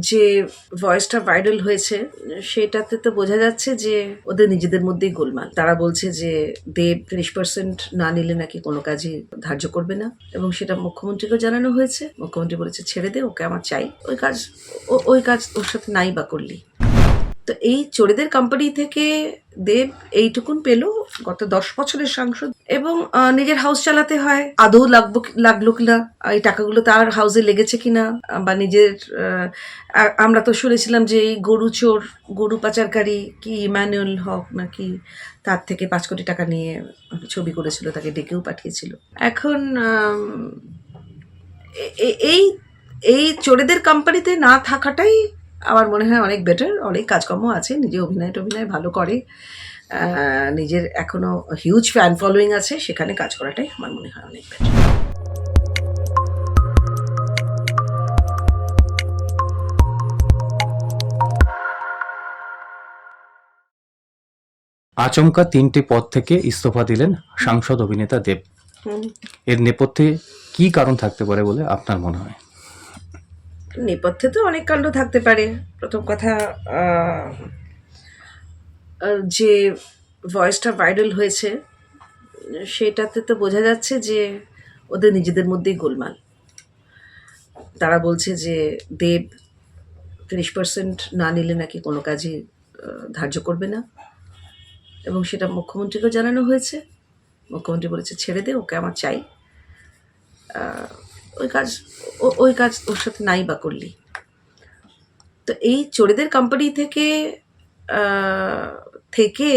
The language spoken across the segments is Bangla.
যে ভয়েসটা ভাইরাল হয়েছে, সেটাতে তো বোঝা যাচ্ছে যে ওদের নিজেদের মধ্যেই গোলমাল। তারা বলছে যে দেব ত্রিশ পার্সেন্ট না নিলে নাকি কোনো কাজই ধার্য করবে না। এবং সেটা মুখ্যমন্ত্রীকে জানানো হয়েছে। মুখ্যমন্ত্রী বলেছে, ছেড়ে দে, ওকে আমার চাই। ওই কাজ ওই কাজ ওর সাথে নাই বা করলি। তো এই চোরেদের কোম্পানি থেকে দেব এইটুকুন পেল গত দশ বছরের সাংসদ। এবং নিজের হাউস চালাতে হয়। আদৌ লাগবো লাগল কিনা? এই টাকাগুলো তার হাউসে লেগেছে কিনা? বা নিজের আমরা তো শুনেছিলাম যে এই গরু চোর, গরু পাচারকারী কি ইমানুয়েল হক নাকি তার থেকে পাঁচ কোটি টাকা নিয়ে ছবি করেছিল, তাকে ডেকেও পাঠিয়েছিল। এখন এই এই চোরেদের কোম্পানিতে না থাকাটাই আমার মনে হয় অনেক বেটার অনেক কাজকর্ম আছে নিজে অভিনয় টভিনয় ভালো করে। নিজের এখনও হিউজ ফ্যান ফলোয়িং আছে সেখানে কাজ করাটাই আমার মনে হয় অনেক বেটার আচমকা তিনটি পদ থেকে ইস্তফা দিলেন সাংসদ অভিনেতা দেব। এর নেপথ্যে কি কারণ থাকতে পারে বলে আপনার মনে হয়? নেপথ্যে তো অনেক কাণ্ড থাকতে পারে। প্রথম কথা যে ভয়েসটা ভাইরাল হয়েছে, সেটাতে তো বোঝা যাচ্ছে যে ওদের নিজেদের মধ্যেই গোলমাল। তারা বলছে যে দেব তিরিশ পার্সেন্ট না নিলে নাকি কোনো কাজই ধার্য করবে না। এবং সেটা মুখ্যমন্ত্রীকেও জানানো হয়েছে। মুখ্যমন্ত্রী বলেছে, ছেড়ে দে, ওকে আমার চাই। ওই কাজ ওই কাজ ওর সাথে নাই বা করলি। তো এই চোরেদের কোম্পানি থেকে থেকে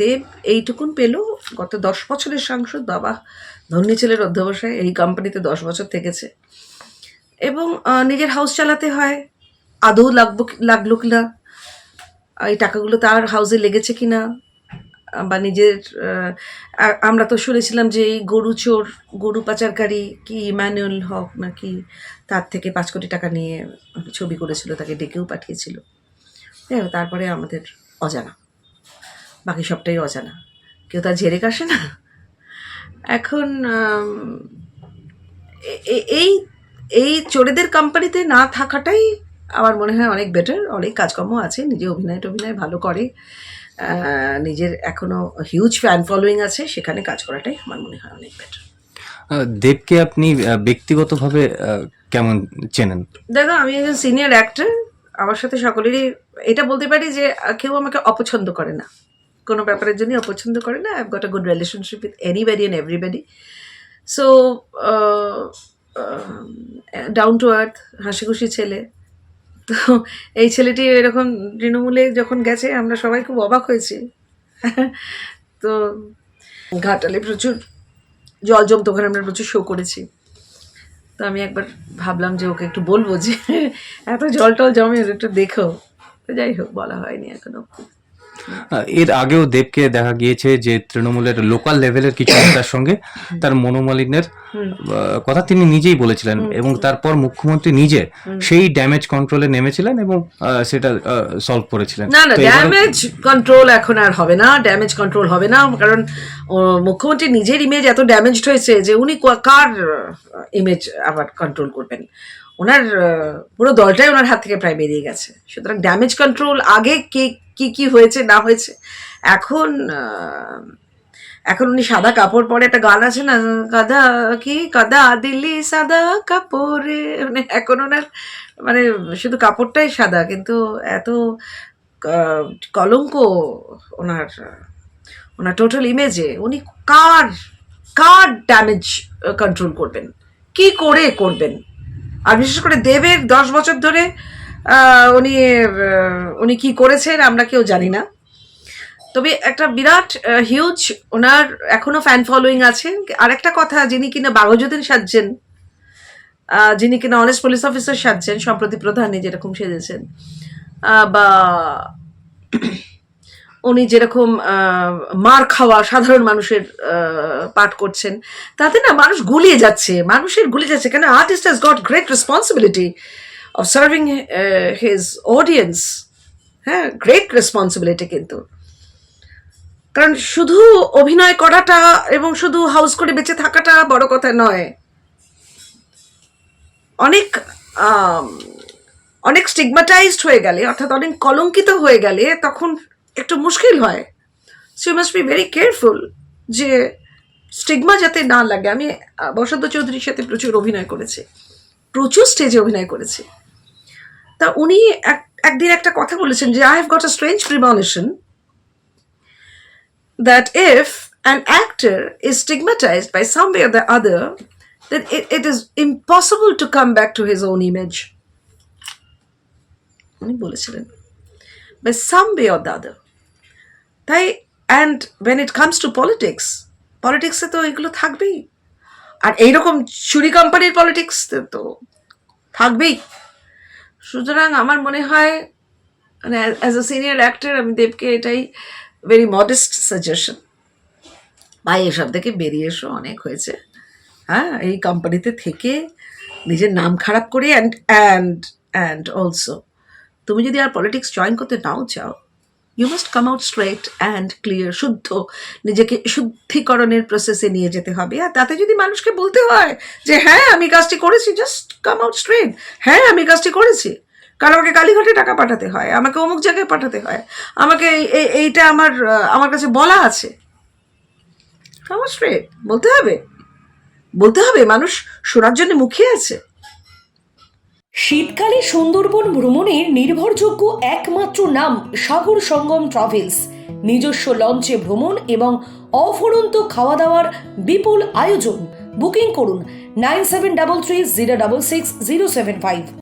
দেব এইটুকুন পেল। গত দশ বছরের সাংসদ, বাবা ধন্যী ছেলের অধ্যবসায় এই কোম্পানিতে দশ বছর থেকেছে। এবং নিজের হাউস চালাতে হয়। আদৌ লাগবো লাগল কিনা? এই টাকাগুলো তার হাউসে লেগেছে কিনা? বা নিজের আমরা তো শুনেছিলাম যে এই গরু চোর, গরু পাচারকারী কি ইমানুয়েল হক নাকি তার থেকে পাঁচ কোটি টাকা নিয়ে ছবি করেছিল, তাকে ডেকেও পাঠিয়েছিল। তারপরে আমাদের অজানা। বাকি সবটাই অজানা। কেউ তার ঝেড়ে কাশে না? এখন এই এই চোরেদের কোম্পানিতে না থাকাটাই আমার মনে হয় অনেক বেটার অনেক কাজকর্ম আছে, নিজে অভিনয় টভিনয় ভালো করে। নিজের এখনও হিউজ ফ্যান ফলোয়িং আছে সেখানে কাজ করাটাই আমার মনে হয় অনেক বেটার দেবকে আপনি ব্যক্তিগতভাবে কেমন চেনেন? দেখো আমি একজন সিনিয়র অ্যাক্টর আমার সাথে সকলেরই এটা বলতে পারি যে কেউ আমাকে অপছন্দ করে না। কোনো ব্যাপারের জন্যই অপছন্দ করে না। I've got a good relationship with anybody and everybody so down to earth হাসি খুশি ছেলে তো এই ছেলেটি এরকম তৃণমূলে যখন গেছে, আমরা সবাই খুব অবাক হয়েছি। তো ঘাটালে প্রচুর জল জমতো ওখানে আমরা প্রচুর শো করেছি। তো আমি একবার ভাবলাম যে ওকে একটু বলব যে, এত জল টল জমে একটু দেখো। তো যাই হোক, বলা হয়নি এখনও। এর আগেও দেবকে দেখা গিয়েছে যে তৃণমূলের লোকাল লেভেলের কিছু নেতার সঙ্গে তার মনোমালিন্যের কথা তিনি নিজেই বলেছিলেন এবং তারপর মুখ্যমন্ত্রী নিজে সেই ড্যামেজ কন্ট্রোলে নেমেছিলেন এবং সেটা সলভ করেছিলেন। না না ড্যামেজ কন্ট্রোল এখন আর হবে না ড্যামেজ কন্ট্রোল হবে না কারণ মুখ্যমন্ত্রী নিজের ইমেজ এত ড্যামেজড হয়েছে যে উনি কার ইমেজ আবার কন্ট্রোল করবেন? ওনার পুরো দলটাই ওনার হাত থেকে প্রায় বেরিয়ে গেছে। সুতরাং ড্যামেজ কন্ট্রোল আগে কে কি কি হয়েছে, না হয়েছে? এখন এখন উনি সাদা কাপড় পরে একটা গান আছে না কাদা কি কাদা দিল্লি সাদা কাপড়ে মানে এখন ওনার মানে শুধু কাপড়টাই সাদা, কিন্তু এত কলঙ্ক ওনার ওনার টোটাল ইমেজে উনি কার কার ড্যামেজ কন্ট্রোল করবেন? কি করে করবেন? আর বিশেষ করে দেবের দশ বছর ধরে উনি উনি কি করেছেন আমরা কেউ জানি না। তবে একটা বিরাট হিউজ ওনার এখনও ফ্যান ফলোয়িং আছে। আর একটা কথা, যিনি কিনা বাঘযোধীন সাজছেন যিনি কিনা অনেস্ট পুলিশ অফিসার সাজছেন, সম্প্রতি প্রধানে যেরকম সেজেছেন বা উনি যেরকম মার খাওয়া সাধারণ মানুষের পাঠ করছেন, তাতে না মানুষ গুলিয়ে যাচ্ছে, মানুষের গুলিয়ে যাচ্ছে। কেন? Artist has got great responsibility of serving his audience হ্যাঁ গ্রেট রেসপন্সিবিলিটি কিন্তু। কারণ শুধু অভিনয় করাটা এবং শুধু হাউস করে বেঁচে থাকাটা বড় কথা নয়। অনেক অনেক স্টিগমাটাইজড হয়ে গেলে, অর্থাৎ অনেক কলঙ্কিত হয়ে গেলে তখন একটু মুশকিল হয়। So you must be very careful যে স্টিগমা যাতে না লাগে। আমি বসন্ত চৌধুরীর সাথে প্রচুর অভিনয় করেছি। প্রচুর স্টেজে অভিনয় করেছি। তা উনি একদিন একটা কথা বলেছেন যে I have got a strange premonition an actor is stigmatized by some way or the other, then it, it is impossible to come back to his own image. উনি বলেছিলেন by some way or the other. তাই and when it comes to politics, পলিটিক্সে তো এগুলো থাকবেই আর এইরকম চুরি কোম্পানির পলিটিক্স তো থাকবেই সুতরাং আমার মনে হয় মানে অ্যাজ আ সিনিয়র অ্যাক্টর আমি দেবকে এটাই ভেরি মডেস্ট সাজেশন ভাই, এসব থেকে বেরিয়ে এসো, অনেক হয়েছে। হ্যাঁ এই কোম্পানিতে থেকে নিজের নাম খারাপ করে অ্যান্ড অ্যান্ড অ্যান্ড অলসো তুমি যদি আর পলিটিক্স জয়েন করতে নাও চাও you must come out straight and clear শুদ্ধ। নিজেকে শুদ্ধিকরণের প্রসেসে নিয়ে যেতে হবে। আর তাতে যদি মানুষকে বলতে হয় যে হ্যাঁ আমি কাজটি করেছি জাস্ট কাম আউট স্ট্রেট হ্যাঁ আমি কাজটি করেছি। কারণ আমাকে কালীঘাটে টাকা পাঠাতে হয়, আমাকে অমুক জায়গায় পাঠাতে হয়, আমাকে এই- এই- এইটা আমার আমার কাছে বলা আছে। কাম আউট স্ট্রেট বলতে হবে। বলতে হবে, মানুষ শোনার জন্য মুখিয়ে আছে। শীতকালে সুন্দরবন ভ্রমণের নির্ভরযোগ্য একমাত্র নাম সাগর সঙ্গম ট্রাভেলস। নিজস্ব লঞ্চে ভ্রমণ এবং অফুরন্ত খাওয়া দাওয়ার বিপুল আয়োজন। বুকিং করুন nine seven double three zero double six zero seven five.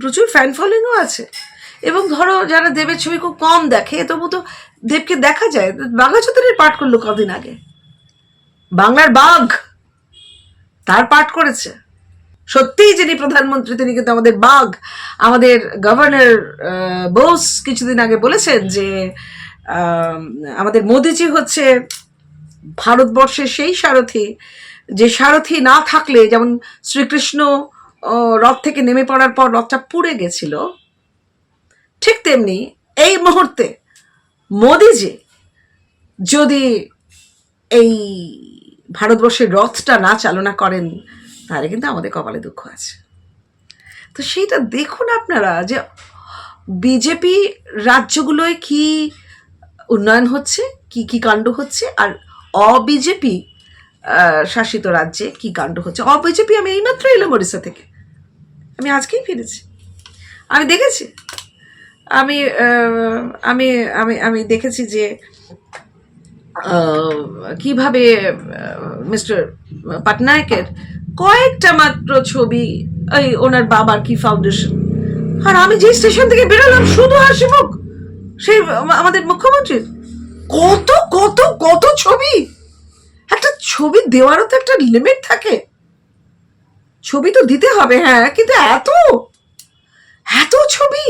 প্রচুর ফ্যান ফলোইংও আছে। এবং ধরো, যারা দেবের ছবি খুব কম দেখে, তবু তো দেবকে দেখা যায়। বাঘা চতুরের পাঠ করল কদিন আগে। বাংলার বাঘ তার পাঠ করেছে। সত্যিই যিনি প্রধানমন্ত্রী, তিনি কিন্তু আমাদের বাঘ, আমাদের গভর্নর বোস কিছুদিন আগে বলেছেন যে আমাদের মোদিজি হচ্ছে ভারতবর্ষের সেই সারথি, যে সারথি না থাকলে, যেমন শ্রীকৃষ্ণ রথ থেকে নেমে পড়ার পর রথটা পুড়ে গেছিল, ঠিক তেমনি এই মুহূর্তে মোদিজি যদি এই ভারতবর্ষের রথটা না চালনা করেন তাহলে কিন্তু আমাদের কপালে দুঃখ আছে। তো সেইটা দেখুন আপনারা যে বিজেপি রাজ্যগুলোয় কি উন্নয়ন হচ্ছে, কি কি কাণ্ড হচ্ছে, আর অবিজেপি শাসিত রাজ্যে কি কাণ্ড হচ্ছে। অবিজেপি আমি এইমাত্র এলাম ওড়িশা থেকে। আমি আজকেই ফিরেছি। আমি দেখেছি। আমি আমি আমি আমি দেখেছি যে কীভাবে মিস্টার পাটনায়কের কয়েকটা মাত্র ছবি এই ওনার বাবার কি ফাউন্ডেশন আর আমি যে স্টেশন থেকে বেরোলাম, শুধু হাসি মুখ। সেই আমাদের মুখ্যমন্ত্রীর। কত কত কত ছবি! একটা ছবি দেওয়ারও তো একটা লিমিট থাকে। ছবি তো দিতে হবে হ্যাঁ কিন্তু এত এত ছবি!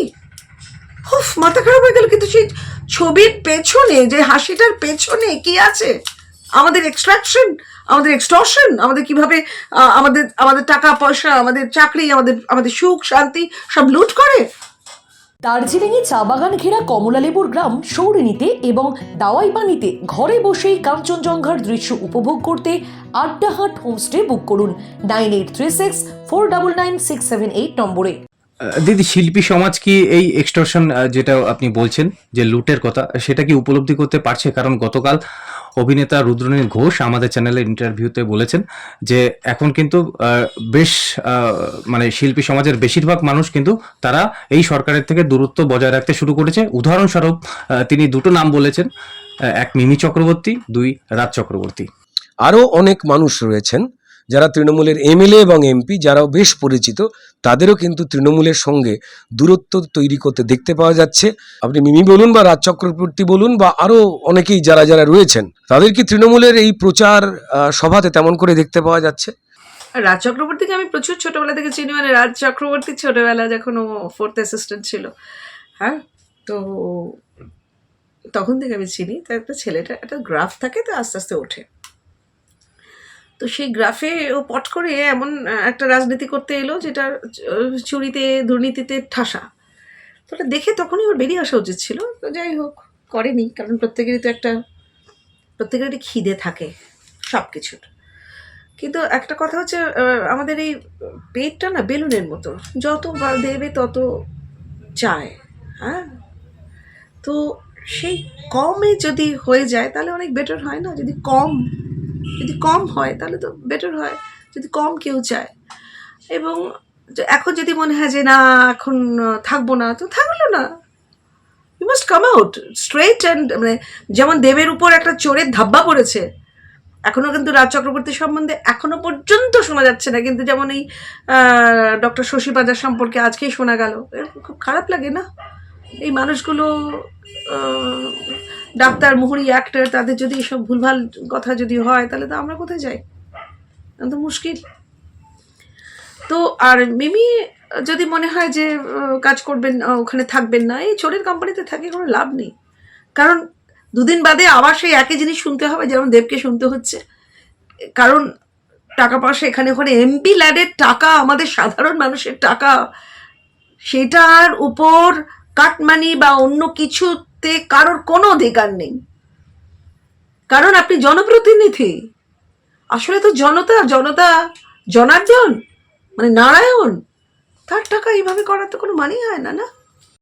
উফ, মাথা খারাপ হয়ে গেল, কিন্তু সেই ছবির পেছনে, যে হাসিটার পেছনে কি আছে? আমাদের এক্সট্রাকশন আমাদের এক্সটর্শন আমাদের কীভাবে আহ, আমাদের আমাদের টাকা পয়সা আমাদের চাকরি আমাদের আমাদের সুখ শান্তি সব লুট করে? দার্জিলিংয়ে চা বাগান ঘেরা কমলালেবুর গ্রাম সৌরিনীতে এবং দাওয়াই পানিতে ঘরে বসেই কাঞ্চনজঙ্ঘার দৃশ্য উপভোগ করতে আড্ডাহাট হোমস্টে বুক করুন nine eight three six four double nine six seven eight নম্বরে। দিদি শিল্পী সমাজ কি এই এক্সটর্শন যেটা আপনি বলছেন যে লুটের কথা সেটা কি উপলব্ধি করতে পারছে? কারণ গতকাল অভিনেতা রুদ্রনীল ঘোষ আমাদের চ্যানেলের ইন্টারভিউতে বলেছেন যে এখন কিন্তু বেশ মানে শিল্পী সমাজের বেশিরভাগ মানুষ কিন্তু তারা এই সরকারের থেকে দূরত্ব বজায় রাখতে শুরু করেছে। উদাহরণস্বরূপ তিনি দুটো নাম বলেছেন এক মিমি চক্রবর্তী, দুই রাজ চক্রবর্তী। আরও অনেক মানুষ রয়েছেন। যারা তৃণমূলের এমএলএ এবং এমপি যারাও বেশ পরিচিত, তাদেরও কিন্তু তৃণমূলের সঙ্গে দূরত্ব তৈরি করতে দেখতে পাওয়া যাচ্ছে। আপনি মিমি বলুন বা রাজ চক্রবর্তী বলুন বা আরও অনেকেই যারা যারা রয়েছেন তাদের কি তৃণমূলের এই প্রচার সভাতে তেমন করে দেখতে পাওয়া যাচ্ছে। রাজ চক্রবর্তীকে আমি প্রচুর ছোটবেলা থেকে চিনি মানে রাজ চক্রবর্তী ছোটবেলা যখন ও ফোর্থ অ্যাসিস্ট্যান্ট ছিল। হ্যাঁ তো তখন থেকে আমি চিনি, তার একটা ছেলেটা, একটা গ্রাফ থাকে তো আস্তে আস্তে ওঠে। তো সেই গ্রাফে ও পট করে এমন একটা রাজনীতি করতে এলো যেটা চুরিতে, দুর্নীতিতে ঠাসা। তো ওটা দেখে তখনই ওর বেরিয়ে আসা উচিত ছিল। তো যাই হোক, করেনি, কারণ প্রত্যেকেরই তো একটা প্রত্যেকের একটা খিদে থাকে সব কিছুর কিন্তু একটা কথা হচ্ছে আমাদের এই পেটটা না বেলুনের মতো। যত দেবে তত চায় হ্যাঁ? তো সেই কমে যদি হয়ে যায়, তাহলে অনেক বেটার হয় না? যদি কম যদি কম হয়, তাহলে তো বেটার হয়। যদি কম কেউ চায়। এবং এখন যদি মনে হয় যে, না, এখন থাকব না, তো থাকল না। You must come out straight and মানে যেমন দেবের উপর একটা চোরের ধাব্বা পড়েছে এখনও কিন্তু রাজ চক্রবর্তী সম্বন্ধে এখনও পর্যন্ত শোনা যাচ্ছে না। কিন্তু যেমন এই ডক্টর শশী বাজার সম্পর্কে আজকেই শোনা গেল। খুব খারাপ লাগে না? এই মানুষগুলো ডাক্তার, মুহুরি অ্যাক্টর তাদের যদি এসব ভুলভাল কথা যদি হয়, তাহলে তো আমরা কোথায় যাই? তো মুশকিল। তো আর মিমি যদি মনে হয় যে কাজ করবেন ওখানে থাকবেন না, এই চোরের কোম্পানিতে থাকে কোনো লাভ নেই। কারণ দুদিন বাদে আবার সেই একই জিনিস শুনতে হবে, যেমন দেবকে শুনতে হচ্ছে। কারণ টাকা পয়সা এখানে, ওখানে এমপি ল্যাডের টাকা, আমাদের সাধারণ মানুষের টাকা, সেটার উপর কাটমানি বা অন্য কিছুতে কারোর কোনো অধিকার নেই। কারণ আপনি জনপ্রতিনিধি। আসলে তো জনতা জনতা জনার্জন মানে নারায়ণ, তার টাকা এইভাবে করার তো কোনো মানেই হয় না না?